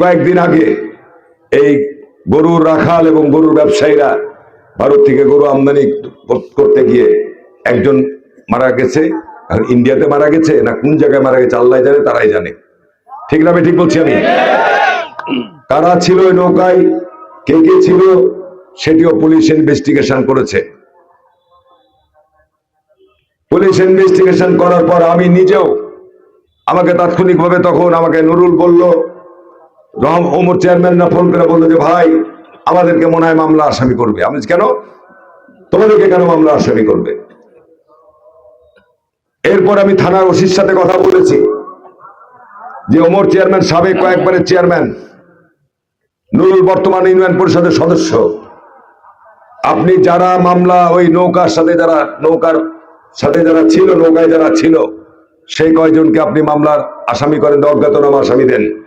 কয়েকদিন আগে এই গরুর রাখাল এবং গরুর ব্যবসায়ীরা ভারত থেকে গরু আমদানি করতে গিয়ে একজন মারা গেছে। ইন্ডিয়াতে মারা গেছে না কোন জায়গায় মারা গেছে আল্লাহ জানে, তারাই জানে। ঠিক না ঠিক বলছি আমি? কারা ছিল ওই নৌকায়? কে কে ছিল? সেটিও পুলিশ ইনভেস্টিগেশন করেছে। পুলিশ ইনভেস্টিগেশন করার পর আমি নিজেও আমাকে তাৎক্ষণিকভাবে তখন আমাকে নুরুল বলল রহম ওমর চেয়ারম্যানরা ফোন করে বলল যে, ভাই, আমাদেরকে মনে হয় মামলা আসামি করবে। আমি কেন? তোমাদেরকে কেন মামলা আসামি করবে? এরপর আমি থানার ওসির সাথে কথা বলেছি যে, ওমর চেয়ারম্যান সাবেক কয়েকবারের চেয়ারম্যান, নুরুল বর্তমান ইউনিয়ন পরিষদের সদস্য। আপনি যারা মামলা ওই নৌকার সাথে যারা, নৌকার সাথে যারা ছিল, নৌকায় যারা ছিল, সেই কয়জনকে আপনি মামলার আসামি করেন অজ্ঞাতনামা আসামি দেন?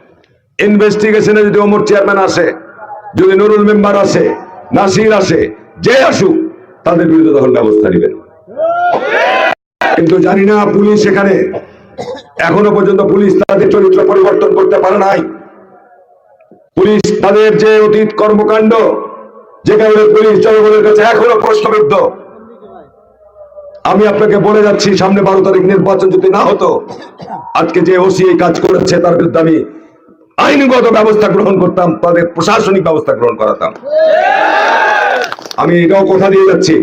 ইনভেস্টিগেশনে যদি ওমর চেয়ারম্যান আসে, যদি নুরুল মেম্বার আসে নাসির আসে, যে আসুক, তাদের বিরুদ্ধে তখন ব্যবস্থা নেবেন। কিন্তু জানি না পুলিশ এখানে এখনও পর্যন্ত পুলিশ তাদের চরিত্র পরিবর্তন করতে পারে নাই। পুলিশ তাদের যে অতীত কর্মকাণ্ড, যে কারণে পুলিশ জনগণের কাছে এখনও প্রশ্নবিদ্ধ। আমি আপনাকে বলে যাচ্ছি, সামনে বারো তারিখ নির্বাচন যদি না হতো, আজকে যে ওসি এই কাজ করেছে, তার বিরুদ্ধে আমি আইনগত ব্যবস্থা গ্রহণ করতাম তাদের প্রশাসনিক ব্যবস্থা গ্রহণ করাতাম। আমি এটাও কথা দিয়ে যাচ্ছি।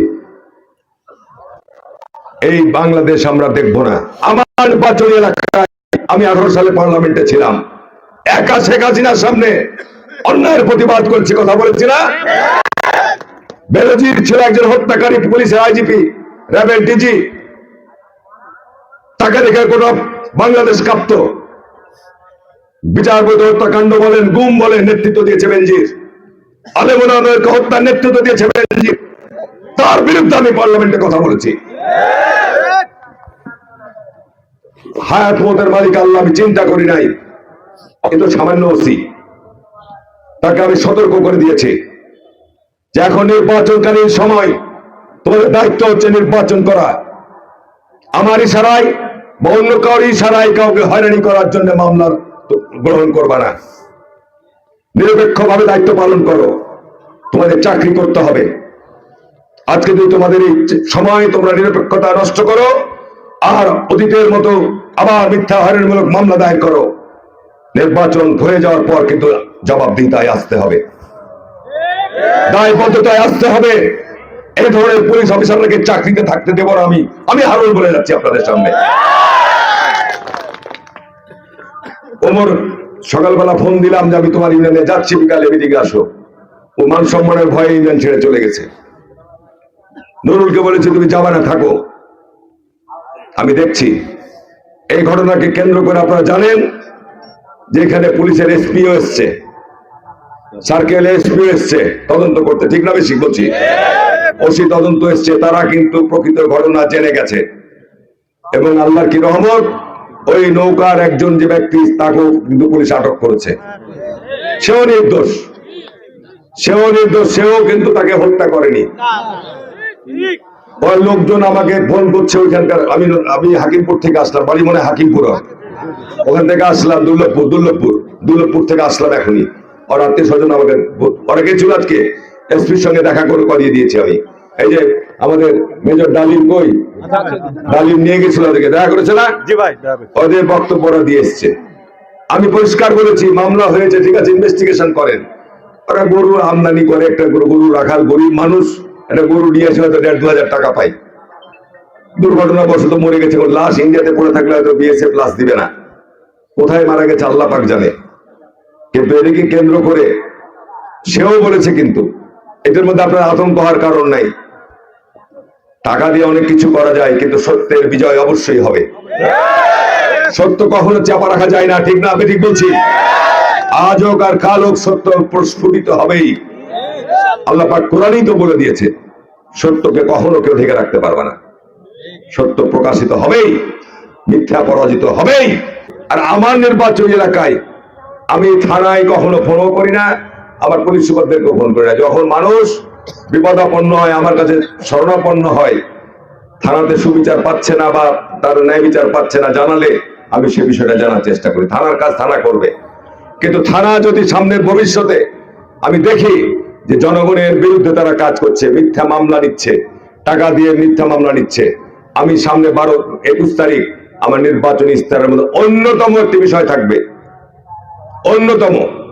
এই বাংলাদেশ আমরা দেখব না। আমার নির্বাচনী এলাকায় আমি আঠারো সালে পার্লামেন্টে ছিলাম। একা শেখ হাসিনার সামনে অন্যায়ের প্রতিবাদ করেছি, কথা বলেছি না? বেনজির ছিল একজন হত্যাকারী, পুলিশের আইজিপি র্যাবের ডিজি। তাকে দেখে কোন বাংলাদেশ কাঁপত। বিচারপতি হত্যাকাণ্ড বলেন, গুম বলেন, নেতৃত্ব দিয়েছে বেনজির। আলেমুনাকে হত্যার নেতৃত্ব দিয়েছে বেনজির। তার বিরুদ্ধে আমি পার্লামেন্টে কথা বলেছি। হায়াত মতের মালিক আল্লাহ, আমি চিন্তা করি নাই। কিন্তু সামান্য ওসি। তাকে আমি সতর্ক করে দিয়েছি যে এখন নির্বাচনকালীন সময় তোমাদের দায়িত্ব হচ্ছে নির্বাচন করা। আমার ইশারায় বা অন্য কারোর ইশারায় কাউকে হয়রানি করার জন্য মামলার গ্রহণ করবা না। নিরপেক্ষভাবে দায়িত্ব পালন করো। তোমাদের চাকরি করতে হবে। আজকে যদি তোমাদের এই সময় তোমরা নিরপেক্ষতা নষ্ট করো, আর অতীতের মতো আবার মিথ্যা হয়রানিমূলক মামলা দায়ের করো, নির্বাচন হয়ে যাওয়ার পর কিন্তু জবাবদিহিতায় আসতে হবে। দায়বদ্ধতায় আসতে হবে। এই ধরনের পুলিশ অফিসারকে চাকরিতে থাকতে দেব না আমি। আমি হারুন বলে যাচ্ছি আপনাদের সামনে। ওমর, সকালবেলা ফোন দিলাম যে আমি তোমার ইউনিয়নে যাচ্ছি, বিকালে মিটিংয়ে আসো। ও মান সম্মানের ভয়ে ইউনিয়ন ছেড়ে চলে গেছে। নুরুলকে বলেছে, তুমি যাবে না, থাকো। আমি দেখছি, এই ঘটনাকে কেন্দ্র করে আপনারা জানেন যে এখানে পুলিশের এসপিও এসছে। সার্কেল এসপিও এসছে, তদন্ত করতে ঠিক না বেশি বলছি ওসি তদন্ত এসছে, তারা কিন্তু প্রকৃত ঘটনা জেনে গেছে। এবং আল্লাহর কি রহমত? ওই নৌকার একজন যে ব্যক্তি তাকেও কিন্তু পুলিশ আটক করেছে, সেও নির্দোষ। সেও নির্দোষ, সেও কিন্তু তাকে হত্যা করেনি। ওই লোকজন আমাকে ফোন করছে ওইখানকার, আমি আমি হাকিমপুর থেকে আসলাম, বাড়ি মনে হাকিমপুর। ওখান থেকে আসলাম দুর্লভপুর দুর্লভপুর দুর্লভপুর থেকে আসলাম এখনই। ওর আত্মীয় স্বজন আমাকে ওরা গেছিল আজকে, এসপির সঙ্গে দেখা করে করিয়ে দিয়েছি আমি। এই যে আমাদের মেজর ডালিম কই? ডালিম নিয়ে গেছিল ওদেরকে। দেখা করেছে না? জি ভাই ওদের বক্তব্য দিয়ে এসছে। আমি পরিষ্কার বলেছি মামলা হয়েছে ঠিক আছে ইনভেস্টিগেশন করেন। ওরা গরু আমদানি করে একটা গরু গরু রাখাল গরিব মানুষ একটা গরু নিয়ে এসে হয়তো দেড় দু হাজার টাকা পাই দুর্ঘটনাবশত মরে গেছে লাশ ইন্ডিয়াতে পড়ে থাকলে হয়তো বিএসএফ লাশ দিবে না। কোথায় মারা গেছে আল্লাহ পাক জানে। কিন্তু এদিকে কেন্দ্র করে সেও বলেছে কিন্তু। এটার মধ্যে আপনার আতঙ্ক হওয়ার কারণ নাই। টাকা দিয়ে অনেক কিছু করা যায়, কিন্তু সত্যের বিজয় অবশ্যই হবে। সত্য কখনো চাপা রাখা যায় না, ঠিক না? আমি ঠিক বলছি? আজ হোক আর কাল হোক, সত্য প্রস্ফুটিত হবেই। আল্লাহ কোরআনই তো বলে দিয়েছে, সত্যকে কখনো কেউ ঢেকে রাখতে পারবে না। সত্য প্রকাশিত হবেই, মিথ্যা পরাজিত হবেই। আর আমার নির্বাচনী এলাকায় আমি থানায় কখনো ফোনও করি না আমার পুলিশ সুপারদেরকেও ফোন করি না। যখন মানুষ বিপদাপন্ন হয়, আমার কাছে শরণাপন্ন হয়। থানাতে সুবিচার পাচ্ছে না বা তার ন্যায় বিচার পাচ্ছে না জানালে আমি সে বিষয়টা জানার চেষ্টা করি। থানার কাজ থানা করবে। কিন্তু থানা যদি সামনের ভবিষ্যতে আমি দেখি যে জনগণের বিরুদ্ধে তারা কাজ করছে, মিথ্যা মামলা নিচ্ছে, টাকা দিয়ে মিথ্যা মামলা নিচ্ছে, আমি সামনে বারো একুশ তারিখ আমার নির্বাচনী ইস্তারের মধ্যে অন্যতম একটি বিষয় থাকবে। অন্যতম।